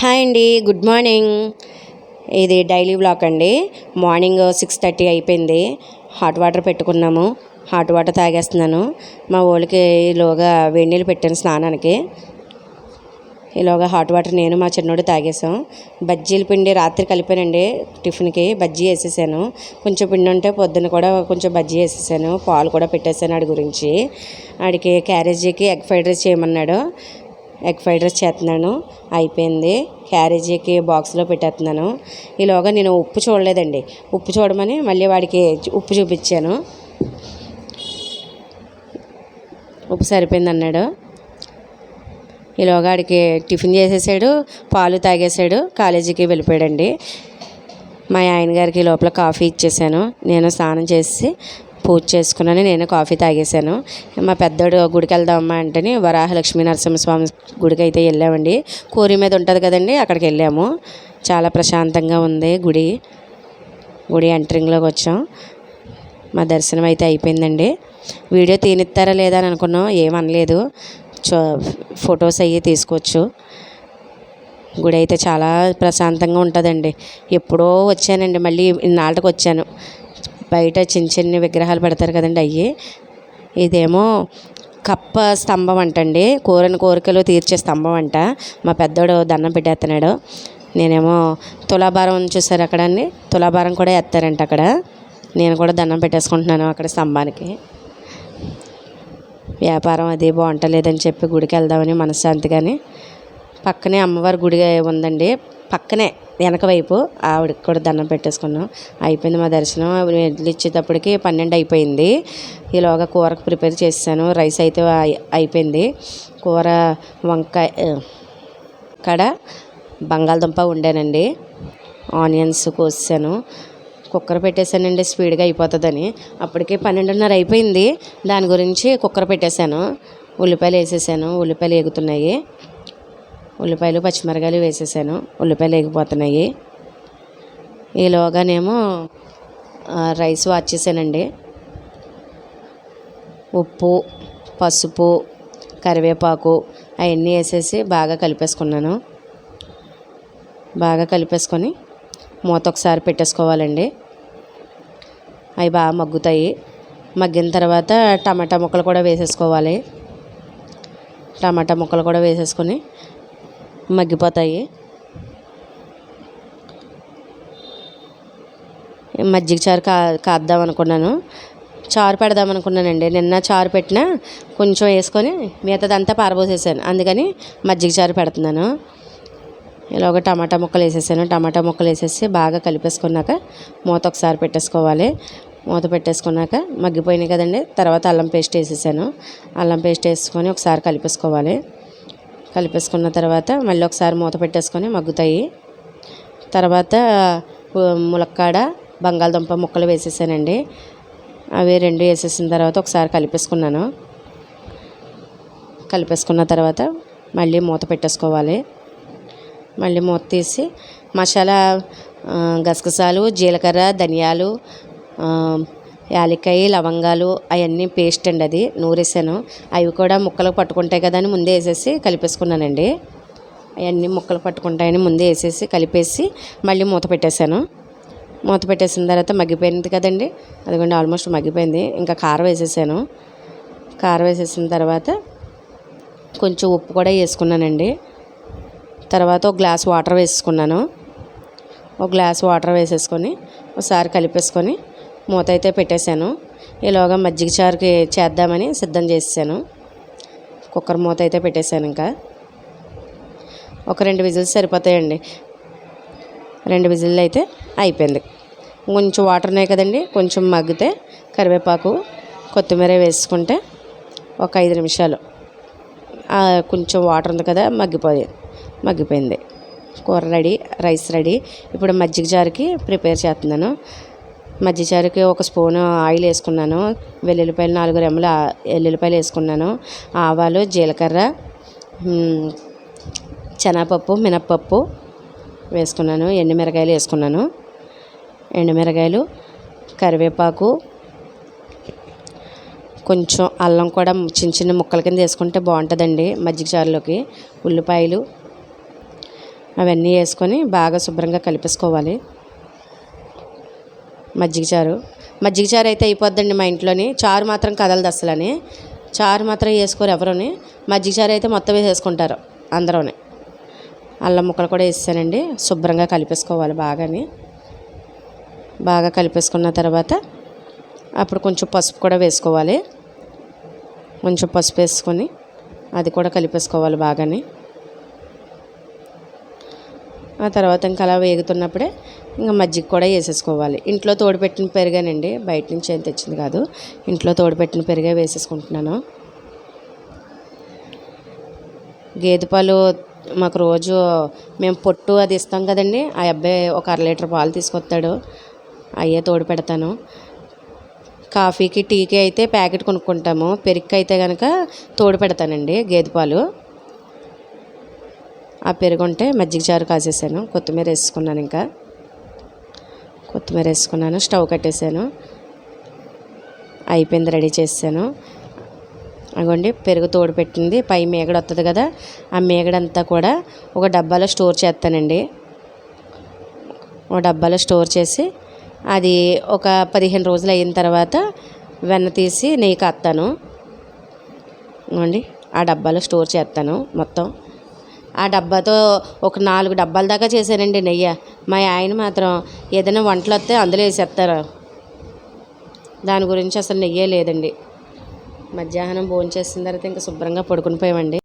Hi అండి good morning. ఇది daily black అండి. మార్నింగ్ సిక్స్ థర్టీ అయిపోయింది. హాట్ వాటర్ పెట్టుకున్నాము. హాట్ వాటర్ తాగేస్తున్నాను. మా ఊళ్ళకి ఈలోగా వేడి నీళ్ళు పెట్టాను స్నానానికి. ఈలోగా హాట్ వాటర్ నేను మా చిన్నోడు తాగేసాం బజ్జీల పిండి రాత్రి కలిపానండి టిఫిన్కి. బజ్జీ వేసేసాను. కొంచెం పిండి ఉంటే పొద్దున్న కూడా కొంచెం బజ్జీ వేసేసాను. పాలు కూడా పెట్టేశాను ఆడి గురించి. ఆడికి క్యారేజీకి ఎగ్ ఫ్రైడ్ రైస్ చేయమన్నాడు. ఎగ్ ఫ్రైడ్ రైస్ చేస్తున్నాను. అయిపోయింది. క్యారేజీకి బాక్స్లో పెట్టేస్తున్నాను. ఈలోగా నేను ఉప్పు చూడలేదండి. ఉప్పు చూడమని మళ్ళీ వాడికి ఉప్పు చూపించాను. ఉప్పు సరిపోయింది అన్నాడు. ఈలోగా ఆడికి టిఫిన్ చేసేసాడు. పాలు తాగేసాడు. కాలేజీకి వెళ్ళిపోయాడండి. మా ఆయన గారికి లోపల కాఫీ ఇచ్చేసాను. నేను స్నానం చేసి పూజ చేసుకున్నాను నేను కాఫీ తాగేశాను. మా పెద్దోడు గుడికి వెళ్దామా అంటేని వరాహలక్ష్మీ నరసింహస్వామి గుడికి అయితే వెళ్ళామండి. కోరి మీద ఉంటుంది కదండి అక్కడికి వెళ్ళాము. చాలా ప్రశాంతంగా ఉంది గుడి. గుడి ఎంటరింగ్లోకి వచ్చాం. మా దర్శనం అయితే అయిపోయిందండి. వీడియో తీనిస్తారా లేదా అని అనుకున్నాం ఏమనలేదు చో ఫొటోస్ అవి తీసుకోవచ్చు. గుడి అయితే చాలా ప్రశాంతంగా ఉంటుందండి. ఎప్పుడో వచ్చానండి మళ్ళీ ఇన్నాళ్ళకి వచ్చాను. బయట చిన్న చిన్న విగ్రహాలు పెడతారు కదండి అవి ఇదేమో కప్ప స్తంభం అంటండి. కోరిన కోరికలు తీర్చే స్తంభం అంట. మా పెద్దోడు దండం పెట్టేస్తున్నాడు నేనేమో తులాభారం చూసారు అక్కడ అండి? తులాభారం కూడా ఎత్తారంట అక్కడ. నేను కూడా దండం పెట్టేసుకుంటున్నాను అక్కడ స్తంభానికి. వ్యాపారం అది బాగుంటలేదని చెప్పి గుడికి వెళ్దామని మనశ్శాంతిగాని. పక్కనే అమ్మవారి గుడి ఉందండి. పక్కనే వెనక వైపు ఆవిడకి కూడా దండం పెట్టేసుకున్నాం. అయిపోయింది మా దర్శనం. వెళ్ళిచ్చేటప్పటికి ఇచ్చేటప్పటికి పన్నెండు అయిపోయింది. ఈలోగా కూరకు ప్రిపేర్ చేసాను రైస్ అయితే అయిపోయింది. కూర వంకాయ కడ బంగాళదుంప వండానండి. ఆనియన్స్ కోసాను. కుక్కర్ పెట్టేశానండి స్పీడ్గా అయిపోతుందని. అప్పటికే పన్నెండున్నర అయిపోయింది. దాని గురించి కుక్కర్ పెట్టేశాను. ఉల్లిపాయలు వేసేసాను. ఉల్లిపాయలు ఎగుతున్నాయి ఉల్లిపాయలు పచ్చిమిరకాయలు వేసేసాను. ఉల్లిపాయలు ఎగిపోతున్నాయి ఈలోగానేమో రైస్ వాచ్ చేశానండి. ఉప్పు పసుపు కరివేపాకు అవన్నీ వేసేసి బాగా కలిపేసుకున్నాను. బాగా కలిపేసుకొని మూత ఒకసారి పెట్టేసుకోవాలండి. అవి బాగా మగ్గుతాయి. మగ్గిన తర్వాత టమాటా ముక్కలు కూడా వేసేసుకోవాలి. టమాటా ముక్కలు కూడా వేసేసుకొని మగ్గిపోతాయి. మజ్జిగ చారు కా కాద్దాం అనుకున్నాను. చారు పెడదాం అనుకున్నానండి. నిన్న చారు పెట్టినా కొంచెం వేసుకొని మిగతాదంతా పారబోసేసాను. అందుకని మజ్జిగ చారు పెడుతున్నాను. ఇలాగ టమాటా ముక్కలు వేసేసాను. టమాటా ముక్కలు వేసేసి బాగా కలిపేసుకున్నాక మూత ఒకసారి పెట్టేసుకోవాలి. మూత పెట్టేసుకున్నాక మగ్గిపోయినాయి కదండి. తర్వాత అల్లం పేస్ట్ వేసేసాను. అల్లం పేస్ట్ వేసుకొని ఒకసారి కలిపేసుకోవాలి. కలిపేసుకున్న తర్వాత మళ్ళీ ఒకసారి మూత పెట్టేసుకొని మగ్గుతాయి. తర్వాత ములక్కాడ బంగాళదుంప ముక్కలు వేసేసానండి. అవి రెండు వేసేసిన తర్వాత ఒకసారి కలిపేసుకున్నాను. కలిపేసుకున్న తర్వాత మళ్ళీ మూత పెట్టేసుకోవాలి. మళ్ళీ మూత తీసి మసాలా గసగసాలు జీలకర్ర ధనియాలు యాలక్కాయ లవంగాలు అవన్నీ పేస్ట్ అండి అది నూరేసాను. అవి కూడా ముక్కలు పట్టుకుంటాయి కదా అని ముందే వేసేసి కలిపేసుకున్నానండి. అవన్నీ ముక్కలు పట్టుకుంటాయని ముందే వేసేసి కలిపేసి మళ్ళీ మూత పెట్టేశాను. మూత పెట్టేసిన తర్వాత మగ్గిపోయింది కదండి. అదిగోండి ఆల్మోస్ట్ మగ్గిపోయింది. ఇంకా కారం వేసేసాను. కారం వేసేసిన తర్వాత కొంచెం ఉప్పు కూడా వేసుకున్నానండి. తర్వాత ఒక గ్లాస్ వాటర్ వేసుకున్నాను. ఒక గ్లాస్ వాటర్ వేసేసుకొని ఒకసారి కలిపేసుకొని మూత అయితే పెట్టేశాను. ఈలోగా మజ్జిగ చారుకి చేద్దామని సిద్ధం చేసాను కుక్కర్ మూత అయితే పెట్టేశాను ఇంకా. ఒక రెండు విజిల్స్ సరిపోతాయండి. రెండు విజిల్లు అయితే అయిపోయింది. కొంచెం వాటర్ ఉన్నాయి కదండి కొంచెం మగ్గితే కరివేపాకు కొత్తిమీర వేసుకుంటే ఒక ఐదు నిమిషాలు. కొంచెం వాటర్ ఉంది కదా మగ్గిపోయి మగ్గిపోయింది. కూర రెడీ రైస్ రెడీ. ఇప్పుడు మజ్జిగ జారుకి ప్రిపేర్ చేస్తున్నాను. మజ్జిచారుకి ఒక స్పూన్ ఆయిల్ వేసుకున్నాను. వెల్లుల్లిపాయలు నాలుగు రెమ్మలు వెల్లుల్లిపాయలు వేసుకున్నాను. ఆవాలు జీలకర్ర శనగపప్పు మినప్పప్పు వేసుకున్నాను. ఎండుమిరకాయలు వేసుకున్నాను. ఎండుమిరకాయలు కరివేపాకు కొంచెం అల్లం కూడా చిన్న చిన్న ముక్కల కింద వేసుకుంటే బాగుంటుందండి మజ్జిగ చారులోకి. ఉల్లిపాయలు అవన్నీ వేసుకొని బాగా శుభ్రంగా కలిపేసుకోవాలి. మజ్జిగ చారు. మజ్జిగ చారు అయితే అయిపోద్దండి మా ఇంట్లోని. చారు మాత్రం కదలదు అసలని. చారు మాత్రం వేసుకోరు ఎవరుని. మజ్జిగ చారు అయితే మొత్తం వేసేసుకుంటారు అందరూని. అల్లం ముక్కలు కూడా వేసానండి శుభ్రంగా కలిపేసుకోవాలి బాగాని. బాగా కలిపేసుకున్న తర్వాత అప్పుడు కొంచెం పసుపు కూడా వేసుకోవాలి. కొంచెం పసుపు వేసుకొని అది కూడా కలిపేసుకోవాలి బాగాని. ఆ తర్వాత ఇంకా అలా వేగుతున్నప్పుడే ఇంకా మజ్జిగ కూడా వేసేసుకోవాలి. ఇంట్లో తోడుపెట్టిన పెరిగానండి బయట నుంచి ఏం తెచ్చింది కాదు. ఇంట్లో తోడుపెట్టిన పెరిగే వేసేసుకుంటున్నాను. గేదె పాలు మాకు రోజు మేము పొట్టు అది ఇస్తాం కదండి ఆ అబ్బాయి ఒక అర లీటర్ పాలు తీసుకొస్తాడు. అయ్యే తోడు పెడతాను. కాఫీకి టీకి అయితే ప్యాకెట్ కొనుక్కుంటాము. పెరుగు అయితే కనుక తోడు పెడతానండి గేదె పాలు. ఆ పెరుగు ఉంటే మజ్జిగ చారు కాసేసాను. కొత్తిమీర వేసుకున్నాను ఇంకా. కొత్తిమీర వేసుకున్నాను స్టవ్ కట్టేసాను. అయిపోయింది రెడీ చేసాను. అగోండి పెరుగు తోడు పెట్టింది. పై మేగడ వస్తుంది కదా ఆ మేగడంతా కూడా ఒక డబ్బాలో స్టోర్ చేస్తానండి. ఒక డబ్బాలో స్టోర్ చేసి అది ఒక పదిహేను రోజులు అయిన తర్వాత వెన్న తీసి నెయ్యి కాస్తాను అండి ఆ డబ్బాలో స్టోర్ చేస్తాను మొత్తం. ఆ డబ్బాతో ఒక నాలుగు డబ్బాల దాకా చేశానండి నెయ్యి. మా ఆయన మాత్రం ఏదైనా వంటలు వస్తే అందులో వేసేస్తారు. దాని గురించి అసలు నెయ్యే లేదండి. మధ్యాహ్నం భోజనం చేసిన తర్వాత ఇంకా శుభ్రంగా పడుకునిపోయామండి